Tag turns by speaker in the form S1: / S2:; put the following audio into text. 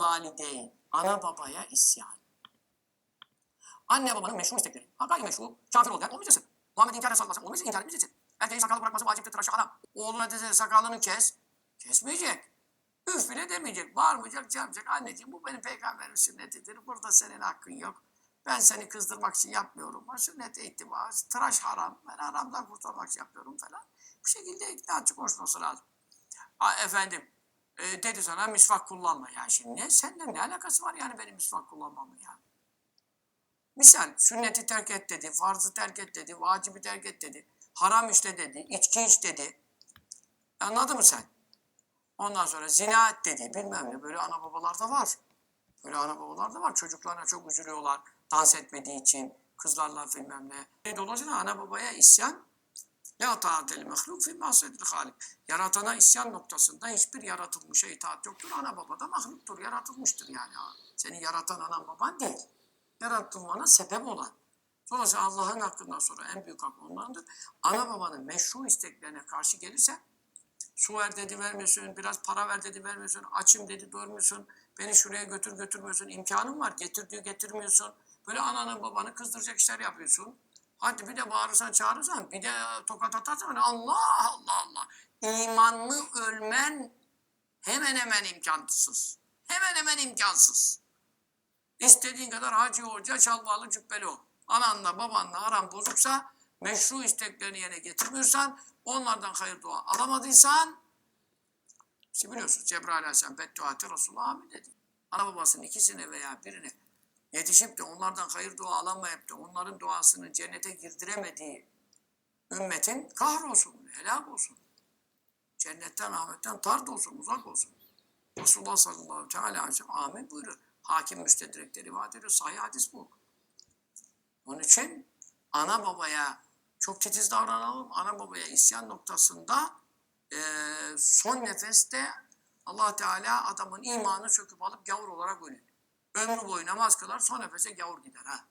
S1: valideyn. Ana babaya isyan. Anne babanın meşru istekleri. Ha gayrimeşru, kafir ol der, olmayacaksın. Muhammed'i inkar sallasın, olmayacak, inkar etmeyeceksin. Erkeğin sakalı bırakması vaciptir, tıraşı haram. Oğluna dedi sakalını kes, kesmeyecek. Üf bile demeyecek, bağırmayacak, çağırmayacak. Anneciğim bu benim peygamberin sünnetidir, burada senin hakkın yok. Ben seni kızdırmak için yapmıyorum. Bu sünnet ittiba, tıraş haram. Ben haramdan kurtulmak için yapıyorum falan. Bu şekilde ikna açık konuşması lazım. A, efendim, e, dedi sana misvak kullanma. Ya şimdi senden ne alakası var yani benim misvak kullanmamın ya? Misal sünneti terk et dedi, farzı terk et dedi, vacibi terk et dedi, haram işte dedi, içki iç dedi. Anladın mı sen? Ondan sonra zina et dedi, bilmem ne. Böyle ana babalar da var. Böyle ana babalar da var. Çocuklarına çok üzülüyorlar. Dans etmediği için, kızlarla bilmem ne. Dolayısıyla ana babaya isyan La ta'ateli mehluk fi mahsedil halik. Yaratana isyan noktasında hiçbir yaratılmışa itaat yoktur. Ana baba da mahluktur, yaratılmıştır yani. Seni yaratan anan baban değil. Yaratılmana sebep olan. Dolayısıyla Allah'ın hakkından sonra en büyük hak ondandır. Ana babanın meşru isteklerine karşı gelirse su ver dedi vermiyorsun, biraz para ver dedi vermiyorsun, açım dedi doyurmuyorsun, beni şuraya götür götürmüyorsun, imkanın var getir diyor getirmiyorsun. Böyle ananı babanı kızdıracak işler yapıyorsun. Hadi bir de bağırırsan çağırırsan bir de tokat atarsan Allah Allah Allah. İmanlı ölmen hemen hemen imkansız. Hemen hemen imkansız. İstediğin kadar hacı hoca şalvarlı cübbeli ol. Ananla babanla aran bozuksa meşru isteklerini yerine getirmiyorsan onlardan hayır dua alamadıysan işte biliyorsunuz Cebrail Aleyhisselam bedduatı Resulullah amin dedi. Ana babasının ikisine veya birine yetişip de onlardan hayır dua alamayıp da onların duasını cennete girdiremediği ümmetin kahrolsun, helak olsun. Cennetten, rahmetten tard olsun, uzak olsun. Resulullah sallallahu aleyhi ve sellem amin buyuruyor. Hakim müstedrekte rivayet ediyor. Sahih hadis bu. Onun için ana babaya çok titiz davranalım. Ana babaya isyan noktasında eee, son nefeste Allah Teala adamın imanı söküp alıp gavur olarak ölür. Ömrü boyu namaz kılar son nefese gavur gider ha.